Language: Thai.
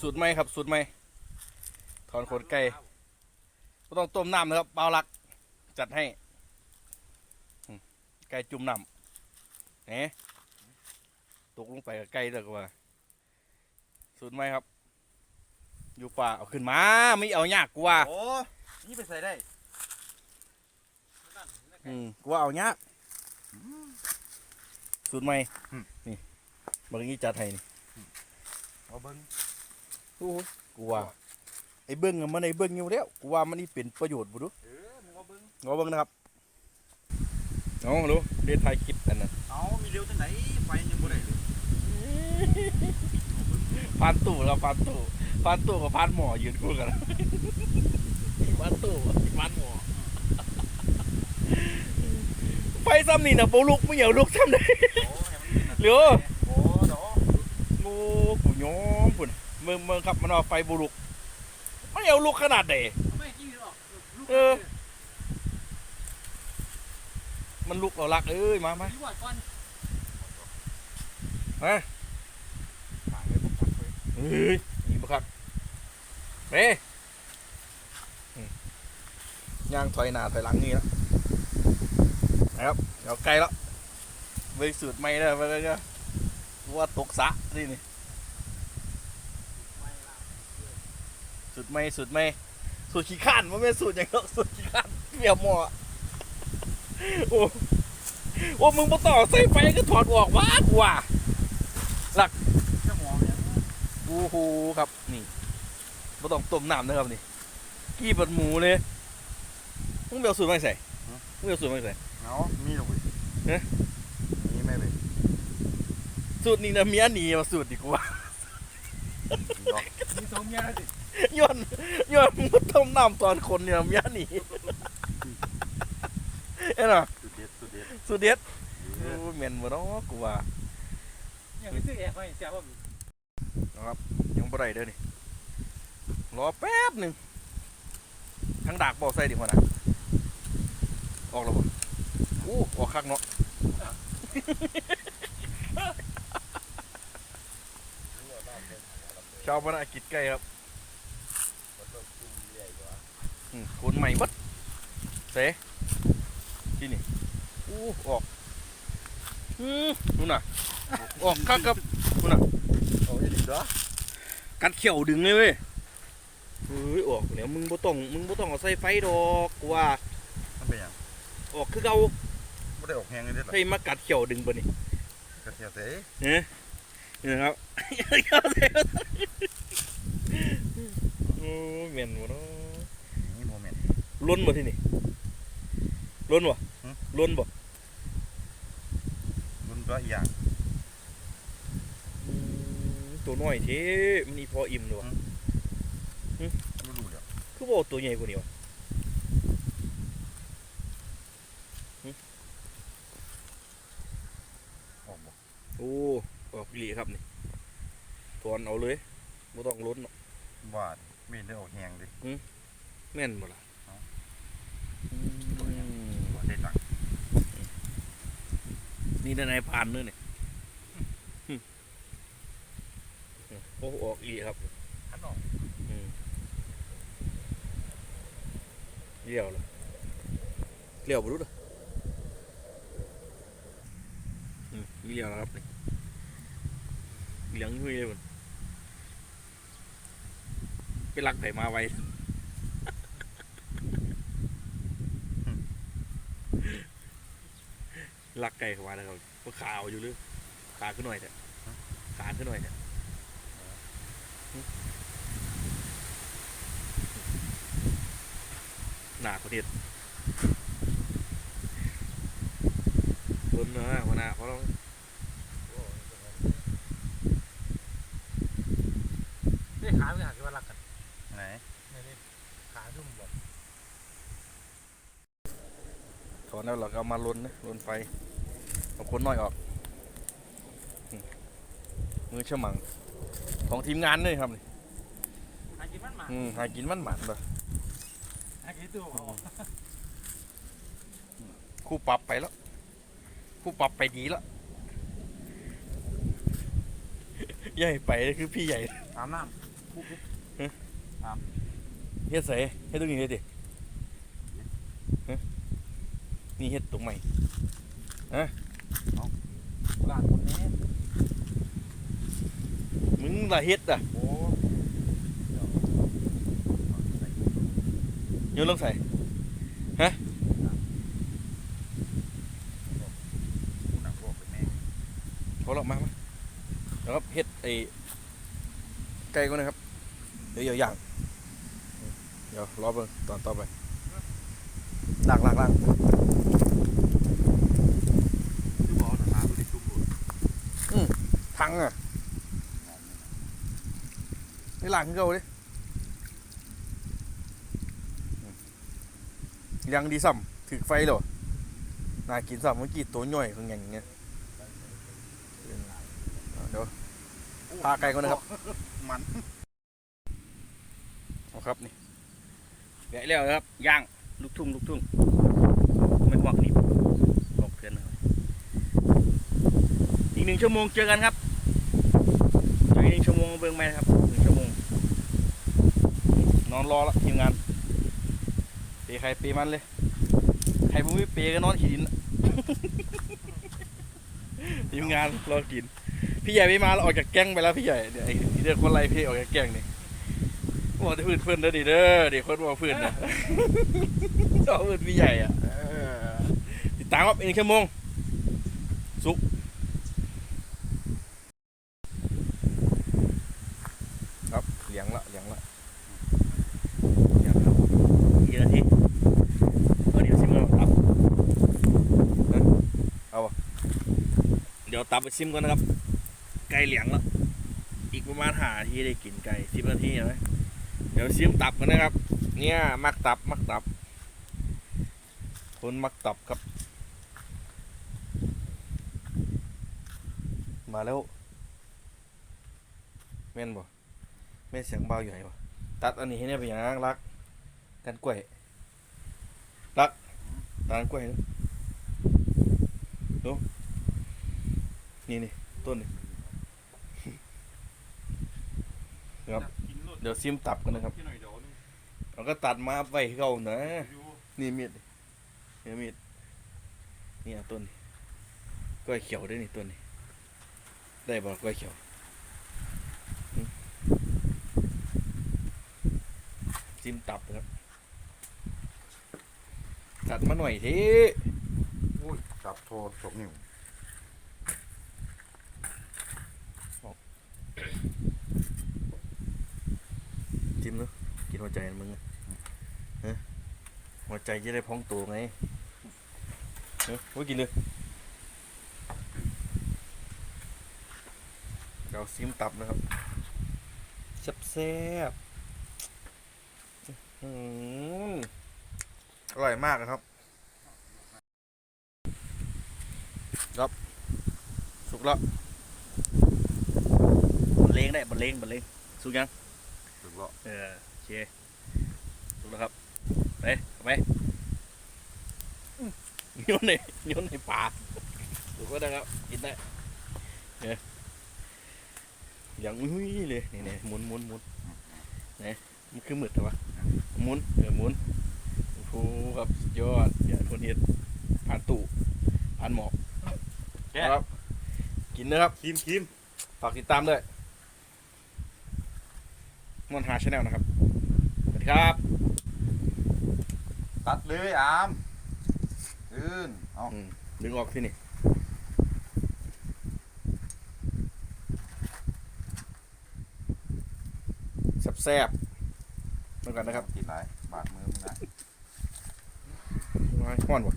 สูตรไหมครับ สูตรไหมถอนขนไก่ก็ต้องต้มน้ำนะครับเปล่าลัก จัดให้อืมไก่จุ่มน้ำเน่ตกลงไปกับไก่เลยก็ว่า สูตรไหมครับ อยู่ป่าเอาขึ้นมาไม่เอายากกูว่าโอ้นี่ไปใส่ได้อืมกูว่าเอายากสูตรไหมอืมนี่บางทีจัดให้นี่เอาเบิ้ง โอ้โหกูว่าไอ้เบิ้งอะมันไอ้เบิ้งอยู่แล้วกูว่ามันนี่เป็นประโยชน์บุรุเออมึงเอาเบิ้งงอเบิ้งนะครับเอาดูเรียนไทยคลิปอันนั้นเอามีเร็วจังไหนไฟยังบ่ได้เลยพานตู้แล้วพานตู้พานตู้กับพานหมอยืนคู่กันพานตู้พานหมอไฟซ้ำนี่นะโบลุกไม่เหนียวลุกซ้ำเลยโอ้ให้มันขึ้นน่ะเหลือโอ้เดี๋ยวงูกูย้อ มพุ่นเมืองเมืองครับมันเอาไฟบุลุกไม่เอาลุกขนาดไหนไม่กี้หรอกลูกเออ มันลุกเอาลักเอ้ยมามาที่วัดก่อนมาฝากไว้บ่ปักไว้เฮ้ยนี่บ่ครับเบ้อืมย่างถอยหน้าถอยหลังนี่แล้วนะครับเดี๋ยวไกลแล้วไปสูตรใหม่แล้วไปเลยนะว่าตกสระนี่นี่ สูตรใหม่สูตรใหม่สูตรขี้ข้านมันไม่นสูตรอย่างเดียวสูตรขี้ข้านเปี่ยมหม้อโอ้โอ้มึงมาต่อใส่ไฟก็ถอดออกวะกูว่าเจ้าหมอเนี่ยโอ้โหครับนี่ไม่ต้องต้มน้ำนะครับนี่กี้บัดหมูเลยมึงเบลสูตรไม่ใส่มึงเบลสูตรไม่ใส่เอามีหรอกเว้ยเอ๊ะมีไหมเว้ยสูตรนี้นะเมียหนีมาสูตรดีกว่ามีหรอกมีสองเมียแล้วสิ ย้อนย้อนมึงมาต้มน้ำตอนคนเนี่ยเมียหนีเอ้ยนะสุดเด็ดสุดเด็ดสูตรเด็ดเอโอ้อยเหม็นบ่เนาะกูว่าอย่างนี้ซื้อแอร์ไว้แซ่บบ่นะครับยังบ่ได้เด้อนี่รอแป๊บหนึ่งทั้งดากบอกใส่ดิหัวหนะออกแล้วบ่โอ้ออกคักเนาะชาวบ้านอากิจไก่ครับ อืมคนใหม่บัดเสที่นี่อู้ออกอืมนู่นน่ะออกคักครับนู่นน่ะเอาอีกเด้อกัดเขียวดึงเลยเว้ยเฮ้ยออกแล้วมึงบ่ต้องมึงบ่ต้องเอาใส่ไฟดอกกูว่ามันเป็นหยังออกคือเก่าบ่ได้ออกแฮงเลยเด้อล่ะใส่มากัดเขียวดึงปะนี่กระเทียมเต้เนี่ยนี่นะครับโอ้ยเหม็นวะเนาะนี่โมเมนต์ ล้นบ่ที่นี่ล้นบ่หืมล้นบ่รุ่นตัวอีหยังอืมตัวน้อยเท่มันอีพออิ่มเลยวะบ่รู้แล้วคือบอกตัวใหญ่กว่านี้วะออกบ่โอ้ออกอีหลีครับนี่ถอนเอาเลยบ่ต้องล้นเนาะว่าไม่ได้ออกแฮงดิแม่นบ่ล่ะเอาอืม บ่ได้ตังค์นี่ได้นายพรานด้วยนี่หึโอ้ออกอีหลีครับคันออกอืมเลี้ยวเลยเลี้ยวบรุษอะอืมมีเลี้ยวแล้วครับนี่เหลืองหุยเลยมันไปลักไผ่มาไว้ ลักไก่เข้ามาแล้วครับก็ขาวอยู่หรือขาขึ้นหน่อยเถอะขาขึ้นหน่อยเถอะหนาคนเดียดล้นเนื้อหัวหน้าเพราะเราได้ขาไม่หักที่ว่ารักกันไหนไม่ได้ขาดุ่มแบบ ถ อนแล้วเราก็เอามาล้นนะล้นไฟเอาคนน้อยออกอืมมือเชื่อมังของทีมงานเลยครับนี่หากินมันหมาอืมหากินมันหมันเลยหากินตัวออกคู่ปรับไปแล้ว คู่ปรับไปดีแล้ว ใหญ่ไปคือพี่ใหญ่ตามน้ำโเฮ็ดใส่เฮ็ดตรงนี้เลยดิฮะ นี่เฮ็ดตรงใหม่ร้านคนนี้มึงละเฮ็ดอะโอ้โยนลงใส่หนักพวกเป็นแม่เขาหลอกมามาแล้วก็เฮ็ดไอ้ไก่ก่อนนะครับ เดี๋ยวอย่างเดี๋ยวรอเบิ่งตอนต่อไปลากลากลาก ที่บอกหนาไม่ได้ชุ่มเลย พั งอะนี่ลากขึ้นเก่าดิยังดีซ้ำถึกไฟเหรอน่ากินซ้ำเมื่อกี้ตัวย่อยของอย่างเงี้ยเดี๋ยวพาไก่ก่อนนะครับ มันเอาครับนี่แกะแล้วนะครับย่างลูกทุ่งลูกทุ่งไม่หวักนี่บอกเพื่อนนะครับอีกหนึ่งชั่วโมงเจอกันครับเจออีกหนึ่งชั่วโมง เบิ่งไหมนะครับหนึ่งชั่วโมง นอนรอละทีมงานเปย์ใครเปย์มันเลยใครบุ้ไม่เปย์ก็นอนขีดินทีมงานรอกิน พี่ใหญ่ไม่มาเราออกจากแก๊งไปแล้วพี่ใหญ่เดี๋ยวไอ้เดี๋ยวคนไรพี่ออกจากแก๊งนี่บอกจะพื้นเพื่อนเด้อดิเด้อเดี๋ยวคนบอกเพื่อนนะชอบเพื่อนพี่ใหญ่อะเออติดตามครับอีกชั่วโมงสุกครับเลี้ยงละเลี้ยงละเลี้ยงละกี่นาทีเอาเดี๋ยวซิมก่อนตับเอ้ยเอาปะเดี๋ยวตับไปซิมก่อนนะครับ ไก่เหลียงและอีกประมาณหาทีได้กินไก่สิบนาทีใช่ไหมเดี๋ยวชิมตับกันนะครับ เนี่ยมักตับมักตับ คนมักตับครับ มาแล้วแม่นบ่แม่นเสียงเบาใหญ่ไหนบ่ตัดอันนี้ให้เนี่ยเป็นอย่างรัก กันกล้วยรักตัดกันกล้วยนะดู นี่นี่ต้นนี่ ครับ เดี๋ยวซิมตับกันนะครับเราก็ตัดมาไว้ให้เขานะอยนี่มีดนี่มีดนี่ต้นนี้กล้วยเขียวด้วยนี่ต้นนี้ได้บ่กล้วยเขียวซิมตับครับตัดมาหน่อยทีโอ้ยจับโทรศพนิ้ว จิ้มเนาะกินหัวใจมึงอะฮะหัวใจจะได้พองตัวไงเฮ้ยว่ากินเลยเราซิมตับนะครับแซ่บๆอื้อหืออร่อยมากนะครับ ครับสุกแล้วบรรเลงได้บรรเลงบรรเลงสุกยังถึงแล้วเออโอ เคถูกแล้วครับ ไปเอาไปโยนในโยนในป่าถูกก็ได้ครับ กินได้เนี่ยอย่างอุ้ยเลยนี่นี่หมุนหมุนหมุนเนี่ยมันคือหมึดเหรอวะหมุนเออหมุนโอ้โหครับสุดยอดอย่าคนเห็ดผ่านตู่ผ่านหมอกครับ กินนะครับคิมคิมฝากติดตามด้วยมอนหาชาแนลนะครับสวัสดี ครับ ตัดเลยอามอื่นเอาอืมดึงออกที่นี่แซ่บๆเหมือนกันนะครับกินไรบาดมือมึงนะห้อนวะ